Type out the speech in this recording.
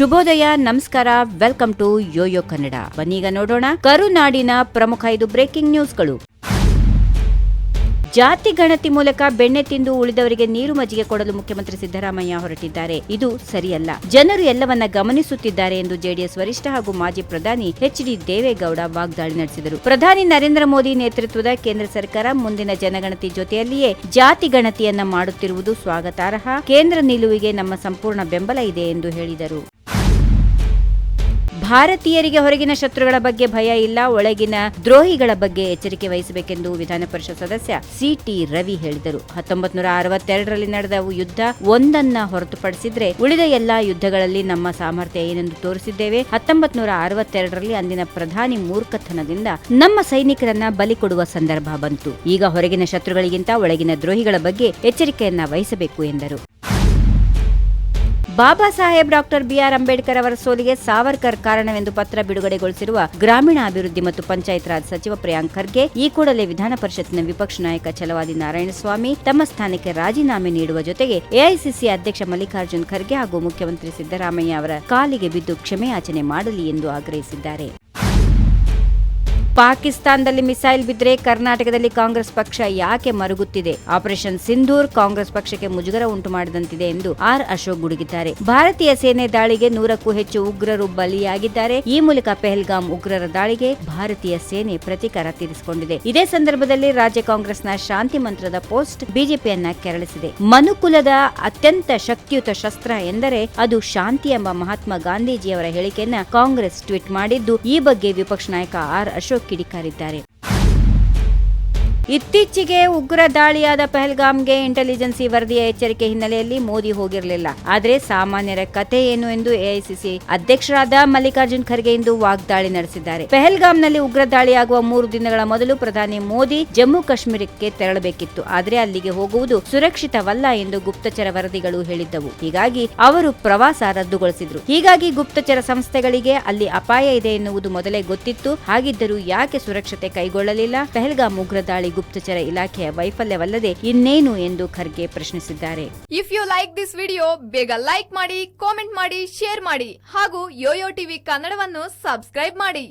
ಶುಭೋದಯ, ನಮಸ್ಕಾರ welcome to YoYo Kannada ಬನ್ನೀಗ ನೋಡೋಣ ಕರುನಾಡಿನ ಪ್ರಮುಖ ಐದು ಬ್ರೇಕಿಂಗ್ ನ್ಯೂಸ್ಗಳು ಜಾತಿ ಗಣತಿ ಮೂಲಕ ಬೆಣ್ಣೆ ತಿಂದು ಉಳಿದವರಿಗೆ ನೀರು ಮಜ್ಜಿಗೆ ಕೊಡಲು ಮುಖ್ಯಮಂತ್ರಿ ಸಿದ್ದರಾಮಯ್ಯ ಹೊರಟಿದ್ದಾರೆ. ಇದು ಸರಿಯಲ್ಲ. ಜನರು ಎಲ್ಲವನ್ನ ಗಮನಿಸುತ್ತಿದ್ದಾರೆ ಎಂದು ಜೆಡಿಎಸ್ ವರಿಷ್ಠ ಹಾಗೂ ಮಾಜಿ ಪ್ರಧಾನಿ ಎಚ್ ಡಿ ದೇವೇಗೌಡ ವಾಗ್ದಾಳಿ ನಡೆಸಿದರು. ಪ್ರಧಾನಿ ನರೇಂದ್ರ ಮೋದಿ ನೇತೃತ್ವದ ಕೇಂದ್ರ ಸರ್ಕಾರ ಮುಂದಿನ ಜನಗಣತಿ ಜೊತೆಯಲ್ಲಿಯೇ ಜಾತಿ ಗಣತಿಯನ್ನ ಮಾಡುತ್ತಿರುವುದು ಸ್ವಾಗತಾರ್ಹ. ಕೇಂದ್ರ ನಿಲುವಿಗೆ ನಮ್ಮ ಸಂಪೂರ್ಣ ಬೆಂಬಲ ಇದೆ ಎಂದು ಹೇಳಿದರು. ಭಾರತೀಯರಿಗೆ ಹೊರಗಿನ ಶತ್ರುಗಳ ಬಗ್ಗೆ ಭಯ ಇಲ್ಲ, ಒಳಗಿನ ದ್ರೋಹಿಗಳ ಬಗ್ಗೆ ಎಚ್ಚರಿಕೆ ವಹಿಸಬೇಕೆಂದು ವಿಧಾನ ಪರಿಷತ್ ಸದಸ್ಯ ಸಿಟಿ ರವಿ ಹೇಳಿದರು. ಹತ್ತೊಂಬತ್ ನೂರ ಅರವತ್ತೆರಡರಲ್ಲಿ ನಡೆದ ಯುದ್ಧ ಒಂದನ್ನ ಹೊರತುಪಡಿಸಿದ್ರೆ ಉಳಿದ ಎಲ್ಲಾ ಯುದ್ಧಗಳಲ್ಲಿ ನಮ್ಮ ಸಾಮರ್ಥ್ಯ ಏನೆಂದು ತೋರಿಸಿದ್ದೇವೆ. ಹತ್ತೊಂಬತ್ ನೂರ ಅರವತ್ತೆರಡರಲ್ಲಿ ಅಂದಿನ ಪ್ರಧಾನಿ ಮೂರ್ಖತನದಿಂದ ನಮ್ಮ ಸೈನಿಕರನ್ನ ಬಲಿ ಕೊಡುವ ಸಂದರ್ಭ ಬಂತು. ಈಗ ಹೊರಗಿನ ಶತ್ರುಗಳಿಗಿಂತ ಒಳಗಿನ ದ್ರೋಹಿಗಳ ಬಗ್ಗೆ ಎಚ್ಚರಿಕೆಯನ್ನ ವಹಿಸಬೇಕು ಎಂದರು. Baba Saheb doctor B R Ambedkar ಅವರ ಸೋಲಿಗೆ ಸಾವರ್ಕರ್ ಕಾರಣವೆಂದು ಪತ್ರ ಬಿಡುಗಡೆಗೊಳಿಸಿರುವ ಗ್ರಾಮೀಣಾಭಿವೃದ್ಧಿ ಮತ್ತು ಪಂಚಾಯತ್ ರಾಜ್ ಸಚಿವ ಪ್ರಿಯಾಂಕ್ ಖರ್ಗೆ, ಈ ಕೂಡಲೇ ವಿಧಾನ ಪರಿಷತ್ನ ವಿಪಕ್ಷ ನಾಯಕ ಛಲವಾದಿ ನಾರಾಯಣಸ್ವಾಮಿ ತಮ್ಮ ಸ್ಥಾನಕ್ಕೆ ರಾಜೀನಾಮೆ ನೀಡುವ ಜೊತೆಗೆ ಎಐಸಿಸಿ ಅಧ್ಯಕ್ಷ ಮಲ್ಲಿಕಾರ್ಜುನ್ ಖರ್ಗೆ ಹಾಗೂ ಮುಖ್ಯಮಂತ್ರಿ ಸಿದ್ದರಾಮಯ್ಯ ಅವರ ಕಾಲಿಗೆ ಬಿದ್ದು ಕ್ಷಮೆಯಾಚನೆ ಮಾಡಲಿ ಎಂದು ಆಗ್ರಹಿಸಿದ್ದಾರೆ. ಪಾಕಿಸ್ತಾನದಲ್ಲಿ ಮಿಸೈಲ್ ಬಿದ್ದರೆ ಕರ್ನಾಟಕದಲ್ಲಿ ಕಾಂಗ್ರೆಸ್ ಪಕ್ಷ ಯಾಕೆ ಮರುಗುತ್ತಿದೆ? ಆಪರೇಷನ್ ಸಿಂಧೂರ್ ಕಾಂಗ್ರೆಸ್ ಪಕ್ಷಕ್ಕೆ ಮುಜುಗರ ಉಂಟು ಮಾಡಿದಂತಿದೆ ಎಂದು ಆರ್ ಅಶೋಕ್ ಗುಡುಗಿದ್ದಾರೆ. ಭಾರತೀಯ ಸೇನೆ ದಾಳಿಗೆ ನೂರಕ್ಕೂ ಹೆಚ್ಚು ಉಗ್ರರು ಬಲಿಯಾಗಿದ್ದಾರೆ. ಈ ಮೂಲಕ ಪೆಹಲ್ಗಾಮ್ ಉಗ್ರರ ದಾಳಿಗೆ ಭಾರತೀಯ ಸೇನೆ ಪ್ರತೀಕಾರ ತೀರಿಸಿಕೊಂಡಿದೆ. ಇದೇ ಸಂದರ್ಭದಲ್ಲಿ ರಾಜ್ಯ ಕಾಂಗ್ರೆಸ್ನ ಶಾಂತಿ ಮಂತ್ರದ ಪೋಸ್ಟ್ ಬಿಜೆಪಿಯನ್ನ ಕೆರಳಿಸಿದೆ. ಮನುಕುಲದ ಅತ್ಯಂತ ಶಕ್ತಿಯುತ ಶಸ್ತ್ರ ಎಂದರೆ ಅದು ಶಾಂತಿ ಎಂಬ ಮಹಾತ್ಮ ಗಾಂಧೀಜಿಯವರ ಹೇಳಿಕೆಯನ್ನ ಕಾಂಗ್ರೆಸ್ ಟ್ವೀಟ್ ಮಾಡಿದ್ದು, ಈ ಬಗ್ಗೆ ವಿಪಕ್ಷ ನಾಯಕ ಆರ್ ಅಶೋಕ್ ಕಿಡಿಕಾರಿದ್ದಾರೆ. ಇತ್ತೀಚೆಗೆ ಉಗ್ರ ದಾಳಿಯಾದ ಪಹಲ್ಗಾಮ್ಗೆ ಇಂಟೆಲಿಜೆನ್ಸಿ ವರದಿಯ ಎಚ್ಚರಿಕೆ ಹಿನ್ನೆಲೆಯಲ್ಲಿ ಮೋದಿ ಹೋಗಿರಲಿಲ್ಲ. ಆದರೆ ಸಾಮಾನ್ಯರ ಕತೆ ಏನು ಎಂದು ಎಐಸಿಸಿ ಅಧ್ಯಕ್ಷರಾದ ಮಲ್ಲಿಕಾರ್ಜುನ್ ಖರ್ಗೆ ಇಂದು ವಾಗ್ದಾಳಿ ನಡೆಸಿದ್ದಾರೆ. ಪೆಹಲ್ಗಾಮ್ನಲ್ಲಿ ಉಗ್ರ ದಾಳಿಯಾಗುವ ಮೂರು ದಿನಗಳ ಮೊದಲು ಪ್ರಧಾನಿ ಮೋದಿ ಜಮ್ಮು ಕಾಶ್ಮೀರಕ್ಕೆ ತೆರಳಬೇಕಿತ್ತು. ಆದರೆ ಅಲ್ಲಿಗೆ ಹೋಗುವುದು ಸುರಕ್ಷಿತವಲ್ಲ ಎಂದು ಗುಪ್ತಚರ ವರದಿಗಳು ಹೇಳಿದ್ದವು. ಹೀಗಾಗಿ ಅವರು ಪ್ರವಾಸ ರದ್ದುಗೊಳಿಸಿದ್ರು. ಹೀಗಾಗಿ ಗುಪ್ತಚರ ಸಂಸ್ಥೆಗಳಿಗೆ ಅಲ್ಲಿ ಅಪಾಯ ಇದೆ ಎನ್ನುವುದು ಮೊದಲೇ ಗೊತ್ತಿತ್ತು. ಹಾಗಿದ್ದರೂ ಯಾಕೆ ಸುರಕ್ಷತೆ ಕೈಗೊಳ್ಳಲಿಲ್ಲ? ಪೆಹಲ್ಗಾಮ್ ಉಗ್ರ ದಾಳಿ ಗುಪ್ತಚರ ಇಲಾಖೆಯ ವೈಫಲ್ಯವಲ್ಲದೆ ಇನ್ನೇನು ಎಂದು ಖರ್ಗೆ ಪ್ರಶ್ನಿಸಿದ್ದಾರೆ. If you like this video ಬೇಗ ಲೈಕ್ ಮಾಡಿ ಕಾಮೆಂಟ್ ಮಾಡಿ ಶೇರ್ ಮಾಡಿ ಹಾಗೂ ಯೋಯೋ ಟಿವಿ ಕನ್ನಡವನ್ನು ಸಬ್ಸ್ಕ್ರೈಬ್ ಮಾಡಿ.